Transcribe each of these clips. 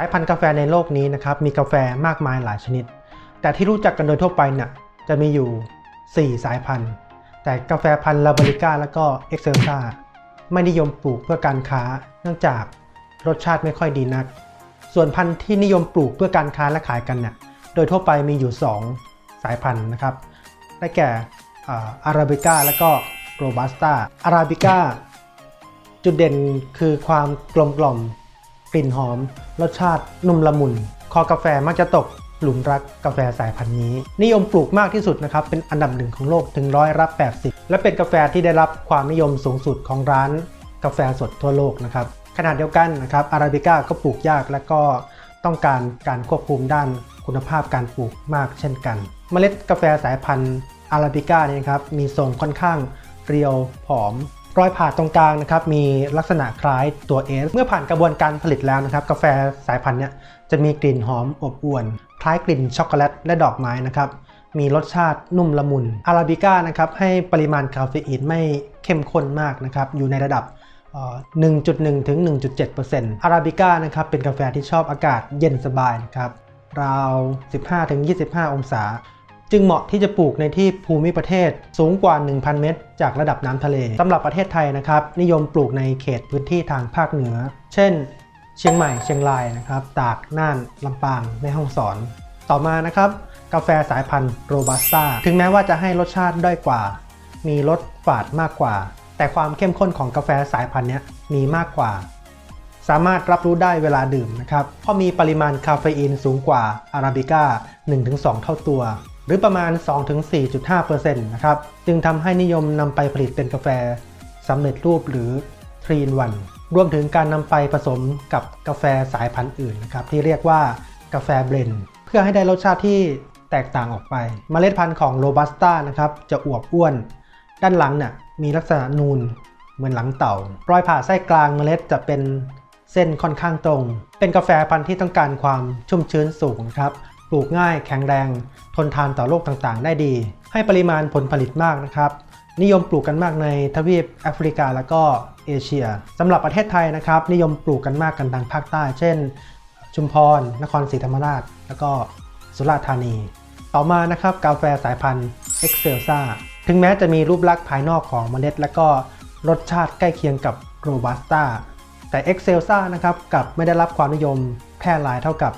ายพันธุ์กาแฟในโลกนี้นะครับมีกาแฟมากมายหลายชนิด แต่ที่รู้จักกันโดยทั่วไปเนี่ยจะมีอยู่ 4 สายพันธุ์ แต่กาแฟพันธุ์ลาบริก้าและก็เอ็กเซลซ่าไม่นิยมปลูกเพื่อการค้า เนื่องจากรสชาติไม่ค่อยดีนัก ส่วนพันธุ์ที่นิยมปลูกเพื่อการค้าและขายกันเนี่ยโดยทั่วไปมีอยู่ 2 สายพันธุ์นะครับได้แก่อาราบิก้าและก็โรบัสต้าอาราบิก้าจุดเด่นคือความกลมกล่อม กลิ่นหอม รสชาตินุ่มละมุน คอกาแฟมักจะตกหลุมรักกาแฟสายพันธุ์นี้ นิยมปลูกมากที่สุดนะครับ เป็นอันดับหนึ่งของโลกถึงร้อยรับ 80 และเป็นกาแฟที่ได้รับความนิยมสูงสุดของร้านกาแฟสดทั่วโลกนะครับขนาดเดียวกันนะครับอาราบิก้าก็ปลูกยากและก็ต้องการการควบคุมด้านคุณภาพการปลูกมากเช่นกัน เมล็ดกาแฟสายพันธุ์อาราบิก้าเนี่ยครับมีทรงค่อนข้างเรียวผอม รอยผ่าตรงกลางนะครับมีลักษณะคล้ายตัว S เมื่อผ่านกระบวนการผลิตแล้วนะครับ กาแฟสายพันธุ์เนี้ยจะมีกลิ่นหอมอบอวลคล้ายกลิ่นช็อกโกแลตและดอกไม้นะครับมีรสชาตินุ่มละมุนอาราบิก้านะครับให้ปริมาณคาเฟอีนไม่เข้มข้นมากนะครับอยู่ในระดับเอ่อ1.1 ถึง 1.7%อาราบิก้านะครับเป็นกาแฟที่ชอบอากาศเย็นสบายนะครับราว 15ถึง25 องศา จึงเหมาะที่จะปลูกในที่ภูมิประเทศสูงกว่า 1,000 เมตร จากระดับน้ำทะเลสำหรับประเทศไทยนะครับ นิยมปลูกในเขตพื้นที่ทางภาคเหนือ เช่น เชียงใหม่เชียงรายนะครับ ตากน่านลำปางแม่ฮ่องสอน ต่อมานะครับ กาแฟสายพันธุ์โรบัสต้าถึงแม้ว่าจะให้รสชาติด้อยกว่า มีรสฝาดมากกว่า แต่ความเข้มข้นของกาแฟสายพันธุ์นี้มีมากกว่า สามารถรับรู้ได้เวลาดื่มนะครับเพราะมีปริมาณคาเฟอีนสูงกว่าอาราบิก้า1-2 เท่าตัว หรือประมาณ 2-4.5%นะครับ จึงทำให้นิยมนำไปผลิตเป็นกาแฟสำเร็จรูปหรือ3 in 1รวมถึงการนำไปผสมกับกาแฟสายพันธุ์อื่นนะครับที่เรียกว่ากาแฟเบลนเพื่อให้ได้รสชาติที่แตกต่างออกไปเมล็ดพันธุ์ของโรบัสต้านะครับจะอวบอ้วน ด้านหลังเนี่ยมีลักษณะนูนเหมือนหลังเต่ารอยผ่าไส้กลางเมล็ดจะเป็นเส้นค่อนข้างตรง เป็นกาแฟพันธุ์ที่ต้องการความชุ่มชื้นสูงครับ ปลูกง่ายแข็งแรง ทนทานต่อโรคต่างๆ ได้ดี ให้ปริมาณผลผลิตมากนะครับ นิยมปลูกกันมากในทวีปแอฟริกาและก็เอเชียสำหรับประเทศไทยนะครับ นิยมปลูกกันมากกันทางภาคใต้ เช่น ชุมพร นครศรีธรรมราช แล้วก็สุราษฎร์ธานี ต่อมานะครับกาแฟสายพันธุ์ e x c e l s a ถึงแม้จะมีรูปลักษณ์ภายนอกของเมล็ด และก็รสชาติใกล้เคียงกับโรบัสต้าแต่ e x c e l s a นะครับกับไม่ได้รับความนิยมแพร่หลายเท่ากับ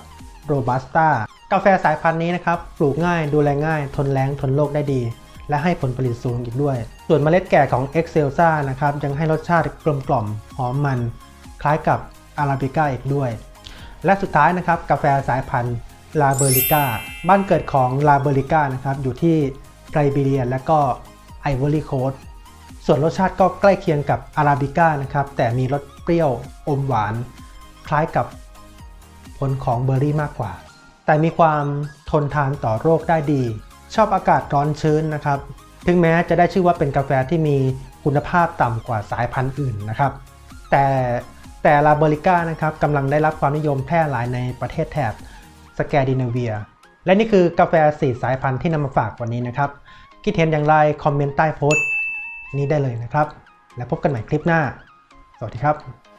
โรบัสต้า กาแฟสายพันธุ์นี้นะครับปลูกง่ายดูแลง่าย ทนแรงทนโรคได้ดี และให้ผลผลิตสูงอีกด้วย ส่วนเมล็ดแก่ของ e x c e l s a นะครับยังให้รสชาติกลมกล่อมหอมมัน คล้ายกับอาราบิก้าอีกด้วย และสุดท้ายนะครับกาแฟสายพันธุ์ลาเบริก้าบ้านเกิดของลาเบริก้านะครับอยู่ที่ไกรบีเรียและก็ไอวอรี่โคสส่วนรสชาติก็ใกล้เคียงกับอาราบิก้านะครับแต่มีรสเปรี้ยวอมหวาน คล้ายกับผลของเบอร์รี่มากกว่า แต่มีความทนทานต่อโรคได้ดี ชอบอากาศร้อนชื้นนะครับ ถึงแม้จะได้ชื่อว่าเป็นกาแฟที่มีคุณภาพต่ำกว่าสายพันธุ์อื่นนะครับ แต่แต่ลาเบริก้านะครับกำลังได้รับความนิยมแพร่หลายในประเทศแถบสแกดิเนเวีย และนี่คือกาแฟสี่สายพันธุ์ที่นำมาฝากวันนี้นะครับ คิดเห็นอย่างไรคอมเมนต์ใต้โพสต์นี้ได้เลยนะครับ แล้วพบกันใหม่คลิปหน้า สวัสดีครับ